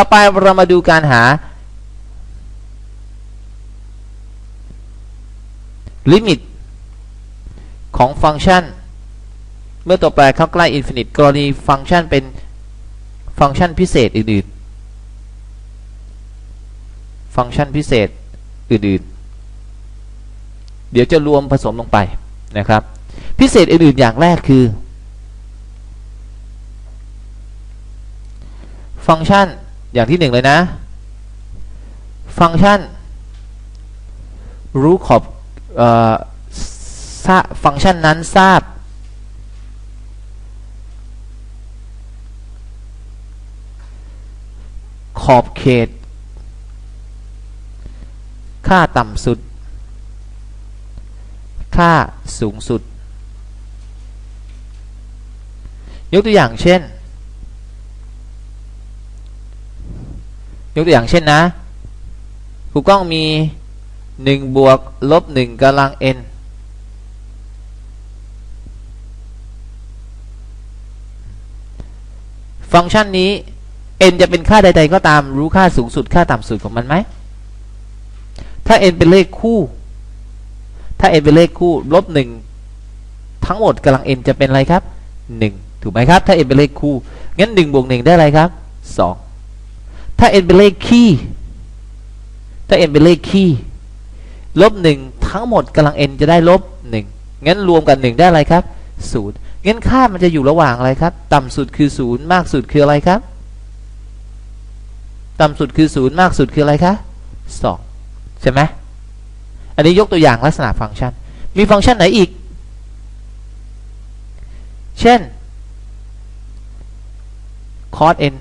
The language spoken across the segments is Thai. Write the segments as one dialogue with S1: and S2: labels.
S1: ต่อไปเรามาดูการหาลิมิตของฟังก์ชัน เมื่อตัวแปรเข้าใกล้อินฟินิตกรณีฟังก์ชันเป็นฟังก์ชันพิเศษอื่นๆ ฟังก์ชันพิเศษอื่นๆ เดี๋ยวจะรวมผสมลงไปนะครับ พิเศษอื่นๆอย่างแรกคือ ฟังก์ชัน อย่างที่หนึ่งเลยนะ ฟังก์ชัน รู้ขอบเอ่อทราบฟังก์ชันนั้นทราบ ขอบเขต ค่าต่ำสุด ค่าสูงสุด ยกตัวอย่างเช่น ยกตัวอย่างเช่นนะครูกล้องมี 1 บวกลบ1กำลัง n ฟังก์ชันนี้ n จะเป็นค่าใด ๆ ก็ตามรู้ค่าสูงสุดค่าต่ำสุดของมันไหม ถ้า n เป็นเลขคู่ ถ้า n เป็นเลขคู่ลบ1ทั้งหมดกำลัง n จะเป็นอะไรครับ 1 ถูกไหมครับ ถ้า n เป็นเลขคู่ งั้น 1 บวก 1 ได้อะไรครับ 2 ถ้า n เป็นเลขคี่ ถ้า n เป็นเลขคี่ ลบ1ทั้งหมดกำลัง n จะได้ลบ1งั้นรวมกัน1ได้อะไรครับ0งั้นค่ามันจะอยู่ระหว่างอะไรครับ ต่ำสุดคือ0มากสุดคืออะไรครับ ต่ำสุดคือ0มากสุดคืออะไรคะ2ใช่ไหมอันนี้ยกตัวอย่างลักษณะฟังก์ชัน มีฟังก์ชันไหนอีก เช่น cos n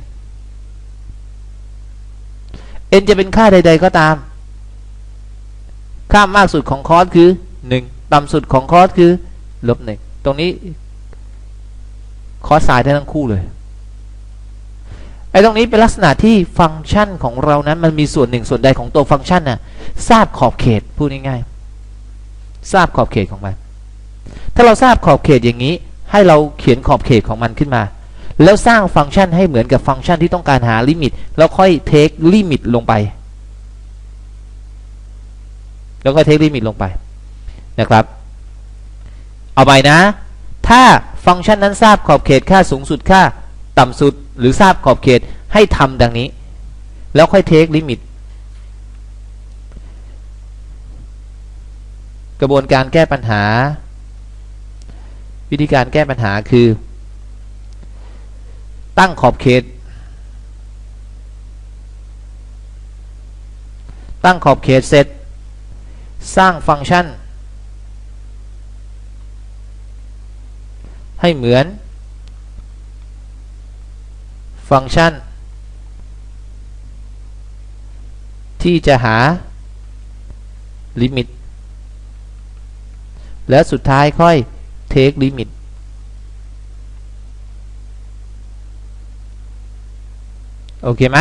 S1: n จะเป็นค่าใด ๆ ก็ตาม ค่ามากสุดของ cos คือ 1 ต่ำสุดของ cos คือลบ1ตรงนี้ cos สายได้ทั้งคู่เลยไอ้ตรงนี้เป็นลักษณะที่ฟังก์ชันของเรานั้นมันมีส่วนหนึ่งส่วนใดของตัวฟังก์ชันน่ะทราบขอบเขตพูดง่ายๆทราบขอบเขตของมัน ถ้าเราทราบขอบเขตอย่างนี้ ให้เราเขียนขอบเขตของมันขึ้นมา แล้วสร้างฟังก์ชันให้เหมือนกับฟังก์ชันที่ต้องการหาลิมิต แล้วค่อยเทคลิมิตลงไป แล้วก็เทคลิมิตลงไปนะครับ เอาไปนะ ถ้าฟังก์ชันนั้นทราบขอบเขตค่าสูงสุดค่าต่ำสุดหรือทราบขอบเขตให้ทำดังนี้ แล้วค่อยเทคลิมิตกระบวนการแก้ปัญหา วิธีการแก้ปัญหาคือ ตั้งขอบเขต ตั้งขอบเขตเสร็จ สร้างฟังก์ชัน ให้เหมือน ฟังก์ชัน ที่จะหา ลิมิต แล้วสุดท้ายค่อยเทคลิมิต โอเคไหม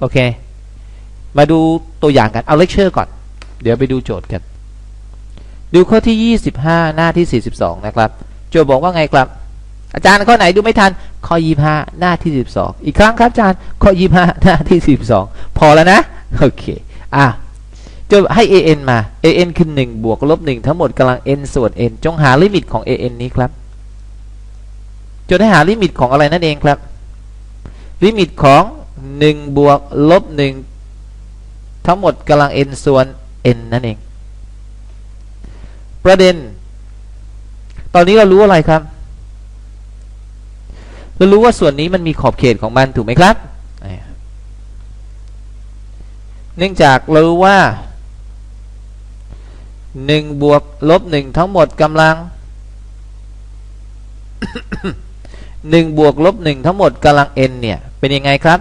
S1: โอเค มาดูตัวอย่างกัน เอาเลคเชอร์ก่อน เดี๋ยวไปดูโจทย์กัน ดูข้อที่ 25 หน้าที่ 42 นะครับ โจทย์บอกว่าไงครับ อาจารย์ข้อไหนดูไม่ทัน ข้อ 25 หน้าที่ 12 อีกครั้งครับอาจารย์ ข้อ 25 หน้าที่42พอแล้วนะ โอเค อะจทย์ให้ an มา an คือ 1 บวกลบ 1 ทั้งหมดกำลัง n ส่วน n จงหาลิมิตของ an นี้ครับจทย์ให้หาลิมิตของอะไรนั่นเองครับ ลิมิตของ 1 บวกลบ 1 ทั้งหมดกำลัง n ส่วน n นั่นเอง ประเด็น ตอนนี้เรารู้อะไรครับ เรารู้ว่าส่วนนี้มันมีขอบเขตของมันถูกไหมครับ เนื่องจากเรารู้ว่า 1 บวกลบ 1 ทั้งหมดกำลัง1บวกลบ1ทั้งหมดกำลัง n เนี่ย เป็นยังไงครับ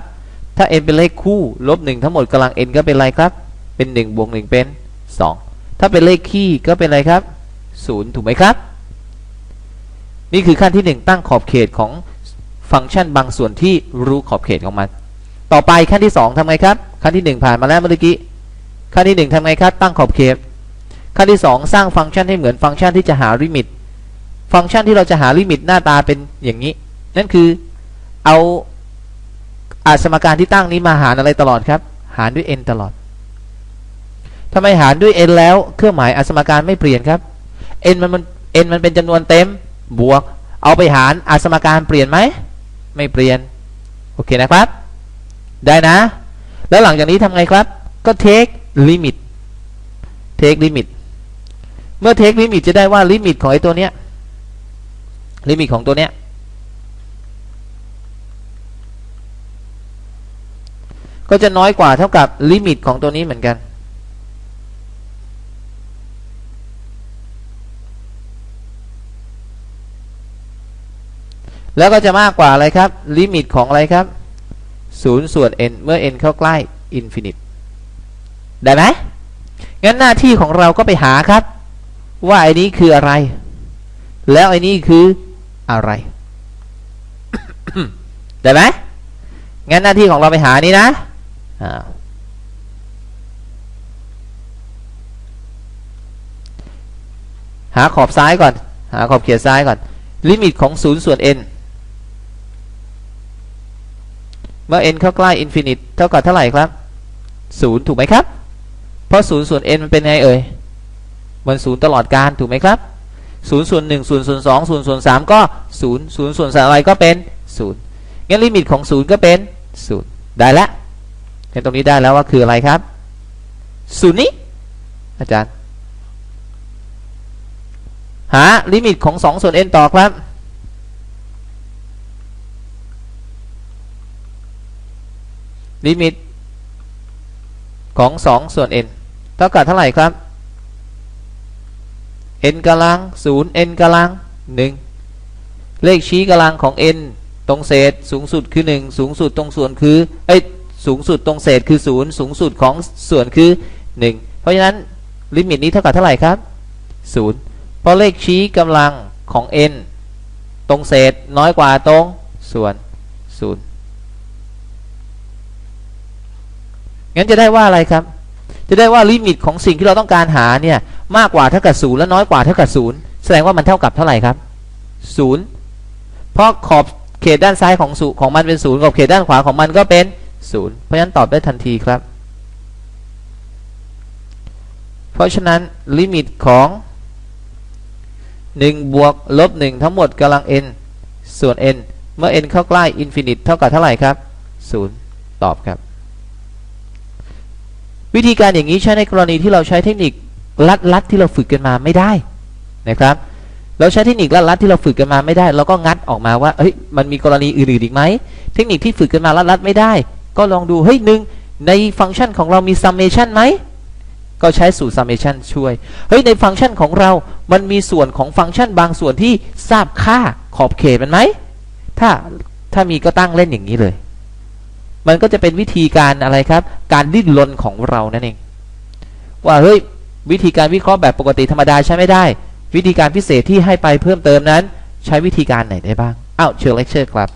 S1: ถ้า n เป็นเลขคู่ลบ1ทั้งหมดกำลัง n ก็เป็นอะไรครับ เป็น1บวก1เป็น 2 ถ้าเป็นเลขคี่ก็เป็นอะไรครับ 0 ถูกไหมครับ นี่คือขั้นที่ 1 ตั้งขอบเขตของฟังก์ชันบางส่วนที่รู้ขอบเขตของมัน ต่อไปขั้นที่ 2ทำไงครับ ขั้นที่ 1 ผ่านมาแล้วเมื่อกี้ ขั้นที่ 1ทำไงครับ ตั้งขอบเขต ขั้นที่ 2 สร้างฟังก์ชันให้เหมือนฟังก์ชันที่จะหาลิมิต ฟังก์ชันที่เราจะหาลิมิตหน้าตาเป็นอย่างนี้ นั่นคือเอา อาสมการที่ตั้งนี้มาหารอะไรตลอดครับ หารด้วย n ตลอดทำไมหารด้วย n แล้วเครื่องหมายอาสมการไม่เปลี่ยนครับ n มันมัน n มันเป็นจำนวนเต็มบวก เอาไปหารอาสมการเปลี่ยนไหมไม่เปลี่ยนโอเคนะครับ ได้นะ แล้วหลังจากนี้ทำไงครับ ก็ take limit take limit เมื่อ take limit จะได้ว่า limit ของไอ้ตัวเนี้ย limit ของตัวเนี้ย ก็จะน้อยกว่าเท่ากับ limit ของตัวนี้เหมือนกัน แล้วก็จะมากกว่าอะไรครับ ลิมิตของอะไรครับ0ส่วน n เมื่อ n เข้าใกล้ infinite ได้ไหมงั้นหน้าที่ของเราก็ไปหาครับ ว่าไอ้นี้คืออะไร แล้วไอ้นี้คืออะไร ได้ไหมงั้นหน้าที่ของเราไปหานี้นะ หาขอบซ้ายก่อน หาขอบเขียซ้ายก่อน ลิมิตของ 0 ส่วน n เมื่อ n เข้าใกล้ infinite เท่ากับเท่าไหร่ครับ 0 ถูกไหมครับ เพราะ 0 ส่วน n มันเป็นไงเอ่ย มัน 0 ตลอดการถูกไหมครับ 0 ส่วน 1 0 ส่วน 2 0 ส่วน 3 ก็ 0 0 ส่วนอะไรก็เป็น 0 งั้นลิมิตของ 0 ก็เป็น 0 ได้แล้ว เห็นตรงนี้ได้แล้วว่าคืออะไรครับ0นี้อาจารย์ หาลิมิตของ 2 ส่วน n ต่อครับ ลิมิตของ 2 ส่วน n เท่ากับเท่าไหร่ครับ n กำลัง 0 n กำลัง 1 เลขชี้กำลังของ n ตรงเศษสูงสุดคือ 1 สูงสุดตรงส่วนคือ เอ้ย สูงสุดตรงเศษคือ0สูงสุดของส่วนคือ 1 เพราะฉะนั้นลิมิตนี้เท่ากับเท่าไหร่ครับ 0 เพราะเลขชี้กำลังของ n ตรงเศษน้อยกว่าตรงส่วน 0 งั้นจะได้ว่าอะไรครับ จะได้ว่าลิมิตของสิ่งที่เราต้องการหาเนี่ยมากกว่าเท่ากับศูนย์และน้อยกว่าเท่ากับศูนย์แสดงว่ามันเท่ากับเท่าไหร่ครับศูนย์เพราะขอบเขตด้านซ้ายของสูของมันเป็นศูนย์ขอบเขตด้านขวาของมันก็เป็น นย์เพราะฉะนั้นตอบได้ทันทีครับ เพราะฉะนั้นลิมิตของ1บวกลบ1ทั้งหมดกำลัง n ส่วน n เมื่อ n เข้าใกล้อินฟินิตเท่ากับเท่าไหร่ครับ 0 ตอบครับ วิธีการอย่างนี้ใช้ในกรณีที่เราใช้เทคนิคลัดๆที่เราฝึกกันมาไม่ได้นะครับ เราใช้เทคนิคลัดๆที่เราฝึกกันมาไม่ได้ เราก็งัดออกมาว่าเฮ้ยมันมีกรณีอื่นๆอีกไหมเทคนิคที่ฝึกกันมาลัดๆไม่ได้ ก็ลองดูเฮ้ยหนึ่งในฟังก์ชันของเรามี summation ไหมก็ใช้สูตร summation ช่วย เฮ้ย ในฟังก์ชันของเรา มันมีส่วนของฟังก์ชันบางส่วนที่ทราบค่าขอบเขตมันไหม ถ้า ถ้ามีก็ตั้งเล่นอย่างนี้เลย มันก็จะเป็นวิธีการอะไรครับ การดิ้นรนของเรานั่นเอง ว่า เฮ้ย วิธีการวิเคราะห์แบบปกติธรรมดาใช้ไม่ได้ วิธีการพิเศษที่ให้ไปเพิ่มเติมนั้น ใช้วิธีการไหนได้บ้าง อ้าว เชิญเลคเชอร์ครับ